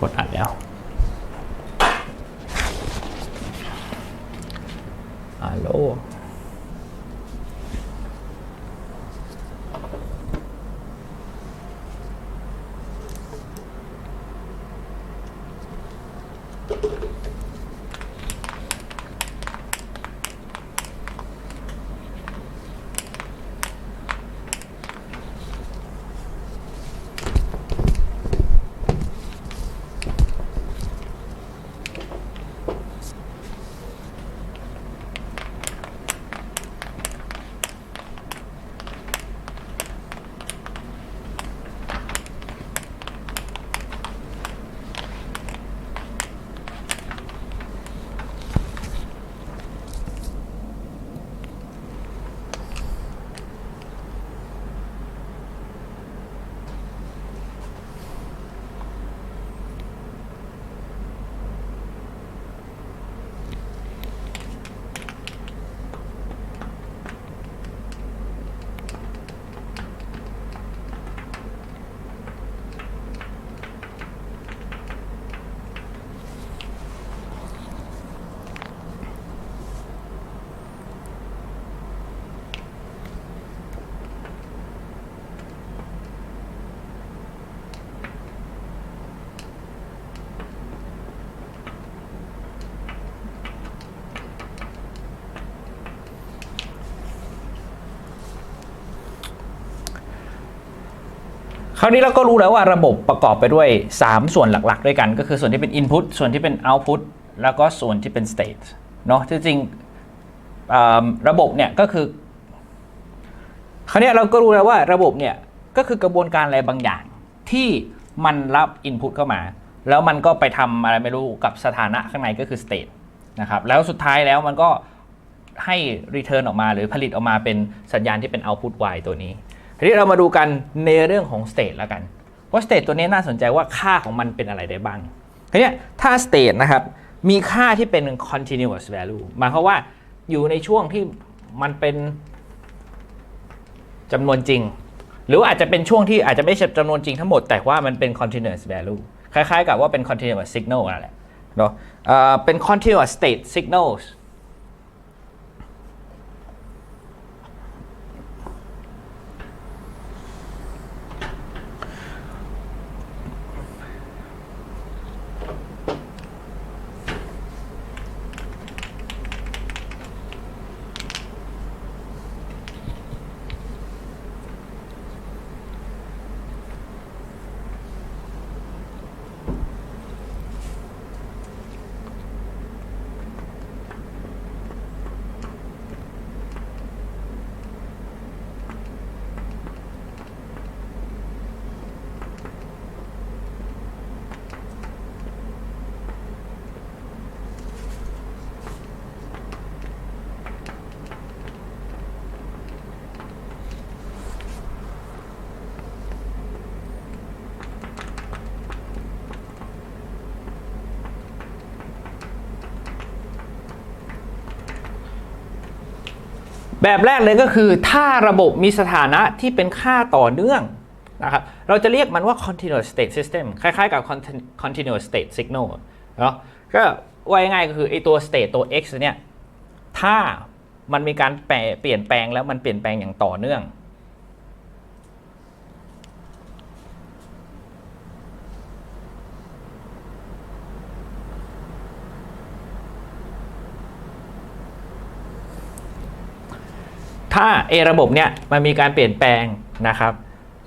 กดอัดแล้วฮัลโหล คราวนี้เราก็รู้แล้วว่าระบบประกอบไปด้วย 3 ส่วนหลักๆ ด้วยกัน ก็คือส่วนที่เป็น Input ส่วนที่เป็น Output แล้วก็ส่วนที่เป็น State เนาะที่จริงระบบเนี่ยก็คือคราวนี้เราก็รู้แล้วว่าระบบเนี่ยก็คือกระบวนการอะไรบางอย่าง ที่มันรับ Input เข้ามา แล้วมันก็ไปทำอะไรไม่รู้กับสถานะข้างในก็คือ State นะครับแล้วสุดท้ายแล้วมันก็ให้ Return ออกมาหรือผลิตออกมาเป็นสัญญาณที่เป็น Output Y ตัวนี้ ทีนี้เรามาดูกันในเรื่องของ state แล้วกันว่า state ตัวนี้น่าสนใจว่าค่าของมันเป็นอะไรได้บ้างทีนี้ถ้า state นะครับมีค่าที่เป็น continuous value หมายความว่าอยู่ในช่วงที่มันเป็นจำนวนจริง หรืออาจจะเป็นช่วงที่อาจจะไม่ใช่จำนวนจริงทั้งหมด แต่ว่ามันเป็น continuous value คล้ายๆ กับว่าเป็น continuous signal นั่นแหละเนาะเป็น continuous state signals แบบแรกเลยก็คือ ถ้าระบบมีสถานะที่เป็นค่าต่อเนื่องนะครับเราจะเรียกมันว่า continuous state system คล้ายๆกับ continuous state signal เนาะก็ว่าง่ายก็คือไอตัว state ตัว x เนี่ยถ้ามันมีการแปรเปลี่ยนแปลงแล้วมันเปลี่ยนแปลงอย่างต่อเนื่อง ถ้า A ระบบเนี่ยมันมีการเปลี่ยนแปลงนะครับ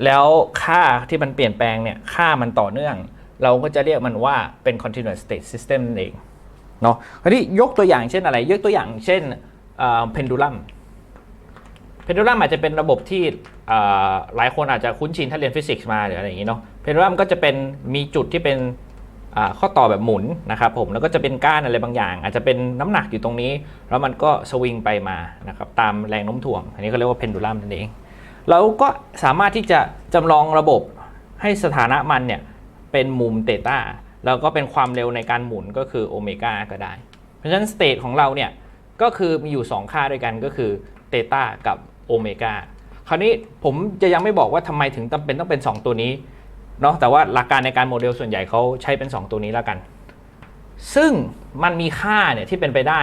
แล้วค่าที่มันเปลี่ยนแปลงเนี่ยค่ามันต่อเนื่อง เราก็จะเรียกมันว่าเป็น continuous state system นั่นเองเนาะคราวนี้ยกตัวอย่างเช่นอะไร ยกตัวอย่างเช่นเพนดูลัมเพนดูลัมอาจจะเป็นระบบที่หลายคนอาจจะคุ้นชินถ้าเรียนฟิสิกส์มาหรืออะไรอย่างนี้เนาะเพนดูลัมก็จะเป็นมีจุดที่เป็น ข้อต่อแบบหมุนนะครับผมแล้วก็จะเป็นก้านอะไรบางอย่าง อาจจะเป็นน้ำหนักอยู่ตรงนี้ แล้วมันก็สวิงไปมานะครับตามแรงโน้มถ่วง อันนี้เขาเรียกว่าเพนดูลัมนั่นเองเราก็สามารถที่จะจำลองระบบให้สถานะมันเนี่ยเป็นมุมเตต้าแล้วก็เป็นความเร็วในการหมุนก็คือโอเมก้าก็ได้ เพราะฉะนั้นสเตทของเราเนี่ยก็คือมีอยู่ 2 ค่าด้วยกันก็คือเตต้ากับโอเมก้าคราวนี้ผมจะยังไม่บอกว่าทำไมถึงจำเป็นต้องเป็น 2 ตัวนี้ เนาะแต่ว่าหลักการในการโมเดลส่วนใหญ่เขาใช้เป็น 2 ตัวนี้แล้วกัน ซึ่งมันมีค่าเนี่ยที่เป็นไปได้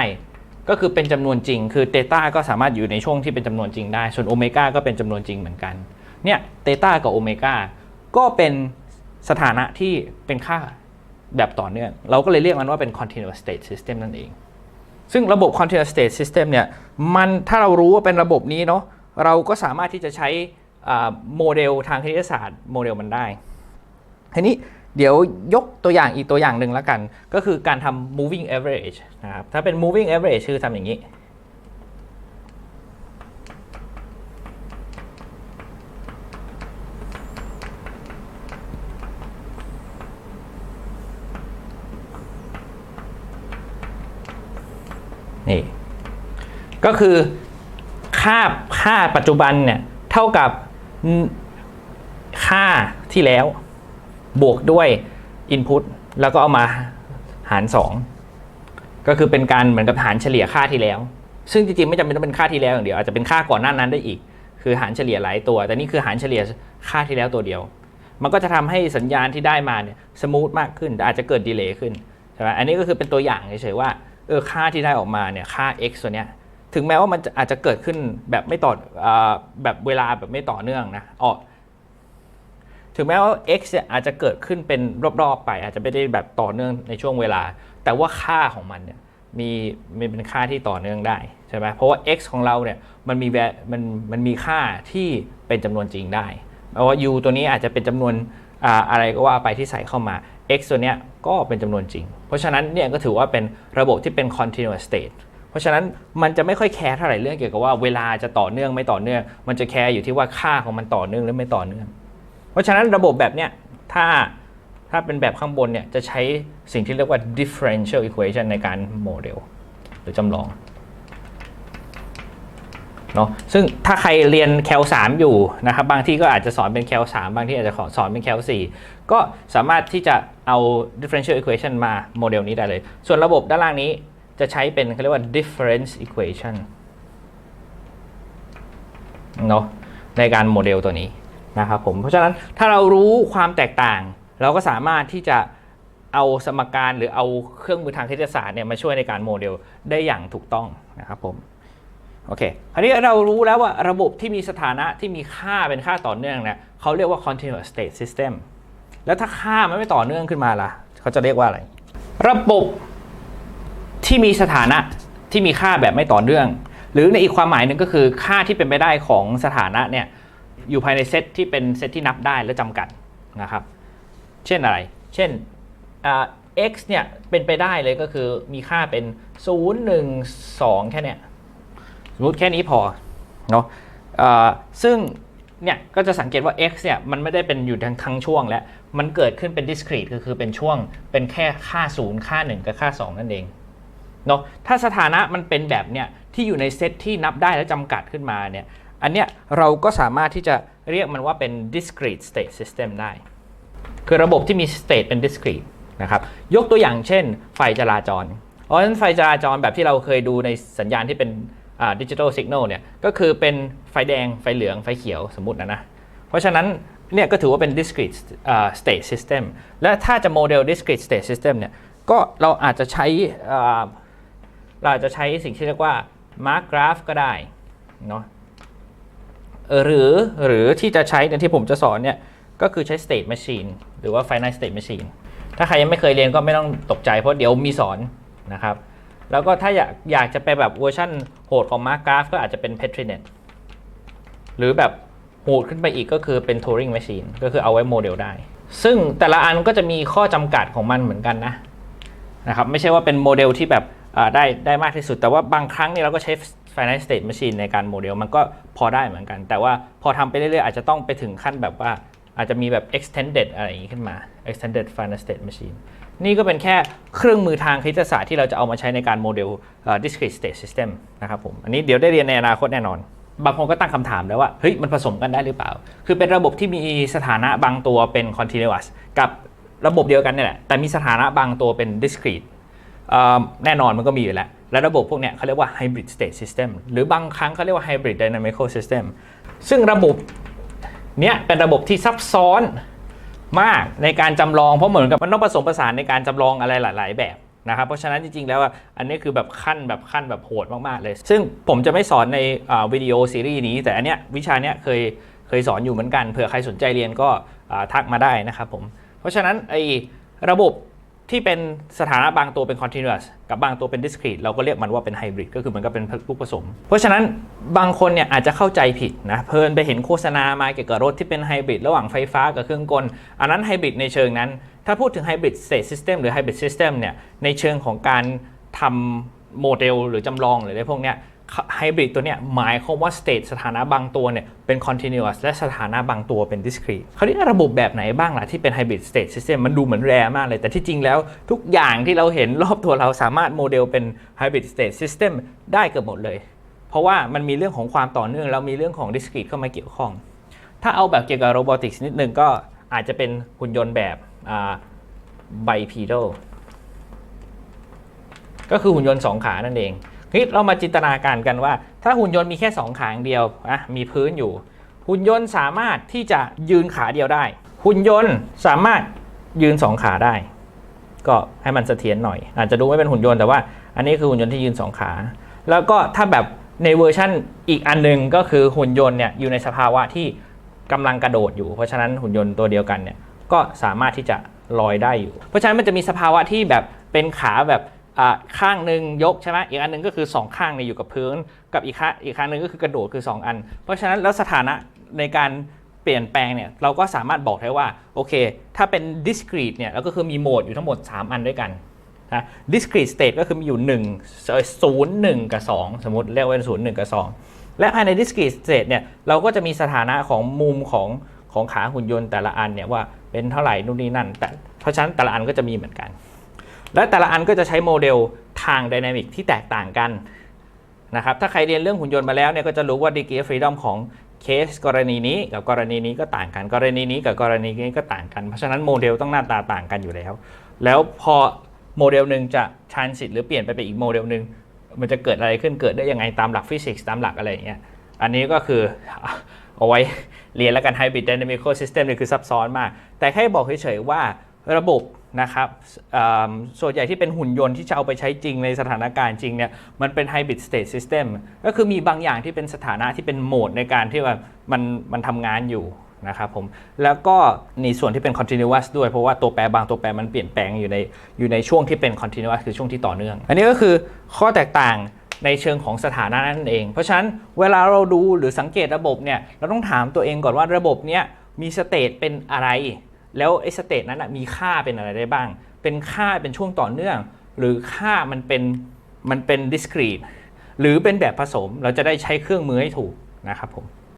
ก็คือเป็นจำนวนจริง คือเตต้าก็สามารถอยู่ในช่วงที่เป็นจำนวนจริงได้ ส่วนโอเมก้าก็เป็นจำนวนจริงเหมือนกัน เนี่ยเตต้ากับโอเมก้าก็เป็นสถานะที่เป็นค่าแบบต่อเนื่อง เราก็เลยเรียกมันว่าเป็น continuous state system นั่นเอง ซึ่งระบบ continuous state system เนี่ย มันถ้าเรารู้ว่าเป็นระบบนี้เนาะ เราก็สามารถที่จะใช้โมเดลทางคณิตศาสตร์โมเดลมันได้ ทีนี้เดี๋ยวยกตัวอย่างอีกตัวอย่างหนึ่งแล้วกัน ก็คือการทำ moving average นะครับถ้าเป็น moving average คือทำอย่างนี้ นี่ก็คือค่าค่าปัจจุบันเนี่ย เท่ากับค่าที่แล้ว บวกด้วย Input แล้วก็เอามาหาร 2 ก็คือเป็นการเหมือนกับหารเฉลี่ยค่าที่แล้ว ซึ่งจริงๆไม่จำเป็นต้องเป็นค่าที่แล้วอย่างเดียวอาจจะเป็นค่าก่อนหน้านั้นได้อีก คือหารเฉลี่ยหลายตัว แต่นี่คือหารเฉลี่ยค่าที่แล้วตัวเดียว มันก็จะทำให้สัญญาณที่ได้มาเนี่ยสมูทมากขึ้นอาจจะเกิดดีเลย์ขึ้นใช่ไหมอันนี้ก็คือเป็นตัวอย่างเฉยๆว่าเออค่าที่ได้ออกมาเนี่ยค่า x ตัวเนี้ยถึงแม้ว่ามันอาจจะเกิดขึ้นแบบไม่ต่ออแบบเวลาแบบไม่ต่อเนื่องนะอ๋อ ถึงแม้ว่า x เนี่ยอาจจะเกิดขึ้นเป็นรอบๆไป อาจจะไม่ได้แบบต่อเนื่องในช่วงเวลา แต่ว่าค่าของมันเนี่ยมีมีเป็นค่าที่ต่อเนื่องได้ใช่ไหมเพราะว่า x ของเราเนี่ยมันมีแมันมันมีค่าที่เป็นจำนวนจริงได้เพราะว่า u ตัวนี้อาจจะเป็นจำนวนอ่าอะไรก็ว่าไปที่ใส่เข้ามา x ตัวเนี้ยก็เป็นจำนวนจริง เพราะฉะนั้นเนี่ยก็ถือว่าเป็นระบบที่เป็น continuous state เพราะฉะนั้นมันจะไม่ค่อยแคร์เท่าไหร่เรื่องเกี่ยวกับว่าเวลาจะต่อเนื่องไม่ต่อเนื่อง มันจะแคร์อยู่ที่ว่าค่าของมันต่อเนื่องหรือไม่ต่อเนื่อง เพราะฉะนั้นระบบแบบเนี้ยถ้าถ้าเป็นแบบข้างบนเนี่ยจะใช้สิ่งที่เรียกว่า differential equation ในการโมเดลหรือจำลองเนาะซึ่งถ้าใครเรียนแคล 3 อยู่นะครับ บางที่ก็อาจจะสอนเป็นแคล 3 บางที่อาจจะขอสอนเป็นแคล 4 ก็สามารถที่จะเอา differential equation มาโมเดลนี้ได้เลย ส่วนระบบด้านล่างนี้จะใช้เป็นเขาเรียกว่า difference equation เนาะในการโมเดลตัวนี้ นะครับผมเพราะฉะนั้นถ้าเรารู้ความแตกต่าง เราก็สามารถที่จะเอาสมการหรือเอาเครื่องมือทางคณิตศาสตร์เนี่ยมาช่วยในการโมเดลได้อย่างถูกต้องนะครับผมโอเคคราวนี้เรารู้แล้วว่าระบบที่มีสถานะที่มีค่าเป็นค่าต่อเนื่องเนี่ยเขาเรียกว่า continuous state system แล้วถ้าค่ามันไม่ต่อเนื่องขึ้นมาล่ะ เขาจะเรียกว่าอะไร ระบบที่มีสถานะที่มีค่าแบบไม่ต่อเนื่อง หรือในอีกความหมายหนึ่งก็คือค่าที่เป็นไปได้ของสถานะเนี่ย อยู่ภายในเซตที่เป็นเซตที่นับได้และจำกัดนะครับ เช่นอะไร เช่น x เนี่ยเป็นไปได้เลยก็คือมีค่าเป็น 0 1 2 แค่เนี้ยสมมติแค่นี้พอเนาะซึ่งเนี่ยก็จะสังเกตว่า x เนี่ยมันไม่ได้เป็นอยู่ทั้งทั้งช่วง และมันเกิดขึ้นเป็น discrete ก็คือเป็นช่วง เป็นแค่ค่า 0 ค่า 1 กับค่า 2 นั่นเองเนาะถ้าสถานะมันเป็นแบบเนี่ยที่อยู่ในเซตที่นับได้และจำกัดขึ้นมาเนี่ย อันเนี้ยเราก็สามารถที่จะเรียกมันว่าเป็น discrete state system ได้ คือระบบที่มี state เป็น discrete นะครับ ยกตัวอย่างเช่น ไฟจราจร เพราะฉะนั้นไฟจราจรแบบที่เราเคยดูในสัญญาณที่เป็นดิจิทัลสิกแนลเนี่ย ก็คือเป็นไฟแดง ไฟเหลือง ไฟเขียวสมมตินะนะ เพราะฉะนั้นเนี่ยก็ถือว่าเป็น discrete uh, state system และถ้าจะโมเดล discrete state system เนี่ย ก็เราอาจจะใช้เราอาจจะใช้สิ่งที่เรียกว่า mark graph ก็ได้เนาะ หรือหรือที่จะใช้ในที่ผมจะสอนเนี่ยก็คือใช้ state machine หรือว่า finite state machine ถ้าใครยังไม่เคยเรียนก็ไม่ต้องตกใจเพราะเดี๋ยวมีสอนนะครับ แล้วก็ถ้าอยากอยากจะไปแบบเวอร์ชันโหดของ Mark Graph ก็อาจจะเป็น Petrinet หรือแบบโหดขึ้นไปอีกก็คือเป็น Turing Machine ก็คือเอาไว้โมเดลได้ ซึ่งแต่ละอันก็จะมีข้อจำกัดของมันเหมือนกันนะนะครับไม่ใช่ว่าเป็นโมเดลที่แบบได้ได้มากที่สุด แต่ว่าบางครั้งเนี่ยเราก็ใช้ finite state machine ในการโมเดลมันก็พอได้เหมือนกัน แต่ว่าพอทำไปเรื่อยๆ อาจจะต้องไปถึงขั้นแบบว่าอาจจะมีแบบ extended อะไรอย่างนี้ขึ้นมา extended finite state machine นี่ก็เป็นแค่เครื่องมือทางคณิตศาสตร์ที่เราจะเอามาใช้ในการโมเดล discrete state system นะครับผม อันนี้เดี๋ยวได้เรียนในอนาคตแน่นอน บางคนก็ตั้งคำถามแล้วว่า เฮ้ย มันผสมกันได้หรือเปล่า คือเป็นระบบที่มีสถานะบางตัวเป็น continuous กับระบบเดียวกันนี่แหละ แต่มีสถานะบางตัวเป็น discrete แน่นอนมันก็มีอยู่แล้ว และระบบพวกเนี้ยเขาเรียกว่า hybrid state system หรือบางครั้งเขาเรียกว่า hybrid dynamical system ซึ่งระบบเนี้ยเป็นระบบที่ซับซ้อนมากในการจำลองเพราะเหมือนกับมันต้องผสมผสานในการจำลองอะไรหลาย ๆ แบบนะครับเพราะฉะนั้นจริง ๆ แล้วอันนี้คือแบบขั้นแบบขั้นแบบโหดมาก ๆ เลย ซึ่งผมจะไม่สอนในวิดีโอซีรีส์นี้ แต่อันเนี้ยวิชาเนี้ยเคยเคยสอนอยู่เหมือนกันเผื่อใครสนใจเรียนก็ทักมาได้นะครับผมเพราะฉะนั้นไอ้ระบบ ที่เป็นสถานะบางตัวเป็น continuous กับบางตัวเป็น discrete เราก็เรียกมันว่าเป็น hybrid ก็คือเหมือนกับเป็นลูกผสม เพราะฉะนั้นบางคนเนี่ยอาจจะเข้าใจผิดนะ เพลินไปเห็นโฆษณามาเกี่ยวกับรถที่เป็นไฮบริดระหว่างไฟฟ้ากับเครื่องกล อันนั้นไฮบริดในเชิงนั้น ถ้าพูดถึงไฮบริด state system หรือ hybrid system เนี่ยในเชิงของการทำโมเดลหรือจำลองหรืออะไรพวกเนี้ย ไฮบริดตัวเนี้ยหมายความว่า state สถานะบางตัวเนี่ยเป็น continuous และสถานะบางตัวเป็น discrete คราวนี้ระบบแบบไหนบ้างล่ะที่เป็น hybrid state system มันดูเหมือนแรมากเลย แต่ที่จริงแล้วทุกอย่างที่เราเห็นรอบตัวเราสามารถโมเดลเป็น hybrid state system ได้เกือบหมดเลย เพราะว่ามันมีเรื่องของความต่อเนื่องแล้วมีเรื่องของ discrete เข้ามาเกี่ยวข้อง ถ้าเอาแบบเกี่ยวกับ robotics นิดนึงก็อาจจะเป็นหุ่นยนต์แบบอ่า bipedal ก็คือหุ่นยนต์สองขานั่นเอง เฮ้ยเรามาจินตนาการกันว่า ถ้าหุ่นยนต์มีแค่สองขาอย่างเดียวอะมีพื้นอยู่ หุ่นยนต์สามารถที่จะยืนขาเดียวได้ หุ่นยนต์สามารถยืนสองขาได้ ก็ให้มันเสถียรหน่อย อาจจะดูไม่เป็นหุ่นยนต์แต่ว่า อันนี้คือหุ่นยนต์ที่ยืนสองขา แล้วก็ถ้าแบบในเวอร์ชั่นอีกอันหนึงก็คือหุ่นยนต์เนี่ยอยู่ในสภาวะที่กำลังกระโดดอยู่ เพราะฉะนั้นหุ่นยนต์ตัวเดียวกันเนี่ยก็สามารถที่จะลอยได้อยู่ เพราะฉะนั้นมันจะมีสภาวะที่แบบเป็นขาแบบ ข้างหนึ่งยกใช่ไหมอีกอันหนึงก็คือสองข้างเนี่ยอยู่กับพื้น กับอีกข้างอีกข้างหนึงก็คือกระโดดคือสองอัน เพราะฉะนั้นแล้วสถานะในการเปลี่ยนแปลงเนี่ยเราก็สามารถบอกได้ว่าโอเค ถ้าเป็น discrete เนี่ยแล้วก็คือมีโหมดอยู่ทั้งหมด 3 อันด้วยกันนะ discrete state ก็คือมีอยู่1 0 1 กับ 2 สมมติเรียกว่าเป็น0 1 กับ 2 และภายใน discrete state เนี่ยเราก็จะมีสถานะของมุมของของขาหุ่นยนต์แต่ละอันเนี่ยว่าเป็นเท่าไหร่นู่นนี่นั่น แต่เพราะฉะนั้นแต่ละอันก็จะมีเหมือนกัน และแต่ละอันก็จะใช้โมเดลทาง dynamic ที่แตกต่างกันนะครับถ้าใครเรียนเรื่องหุ่นยนต์มาแล้วเนี่ยก็จะรู้ว่า degree of freedom ของเคสกรณีนี้กับกรณีนี้ก็ต่างกัน กรณีนี้กับกรณีนี้ก็ต่างกัน เพราะฉะนั้นโมเดลต้องหน้าตาต่างกันอยู่แล้ว แล้วพอโมเดลหนึ่งจะ transit หรือเปลี่ยนไปเป็นอีกโมเดลหนึ่งมันจะเกิดอะไรขึ้นเกิดได้ยังไงตามหลักฟิสิกส์ตามหลักอะไรอย่างเงี้ยอันนี้ก็คือเอาไว้เรียนแล้วกัน hybrid dynamical system นี่คือซับซ้อนมาก แต่แค่บอกเฉยๆว่าระบบ นะครับส่วนใหญ่ที่เป็นหุ่นยนต์ที่จะเอาไปใช้จริงในสถานการณ์จริงเนี่ยมันเป็น hybrid state system ก็คือมีบางอย่างที่เป็นสถานะที่เป็นโหมดในการที่ว่ามันมันทำงานอยู่นะครับผมแล้วก็ในส่วนที่เป็น continuous ด้วย เพราะว่าตัวแปรบางตัวแปรมันเปลี่ยนแปลงอยู่ในอยู่ในช่วงที่เป็น continuous คือช่วงที่ต่อเนื่อง อันนี้ก็คือข้อแตกต่างในเชิงของสถานะนั่นเอง เพราะฉะนั้นเวลาเราดูหรือสังเกตระบบเนี่ยเราต้องถามตัวเองก่อนว่าระบบเนี้ยมีสเตตเป็นอะไร แล้วไอ้สเตตนั้นนะมีค่าเป็นอะไรได้บ้าง เป็นค่าเป็นช่วงต่อเนื่อง หรือค่ามันเป็นมันเป็น discrete หรือเป็นแบบผสมเราจะได้ใช้เครื่องมือให้ถูกนะครับผม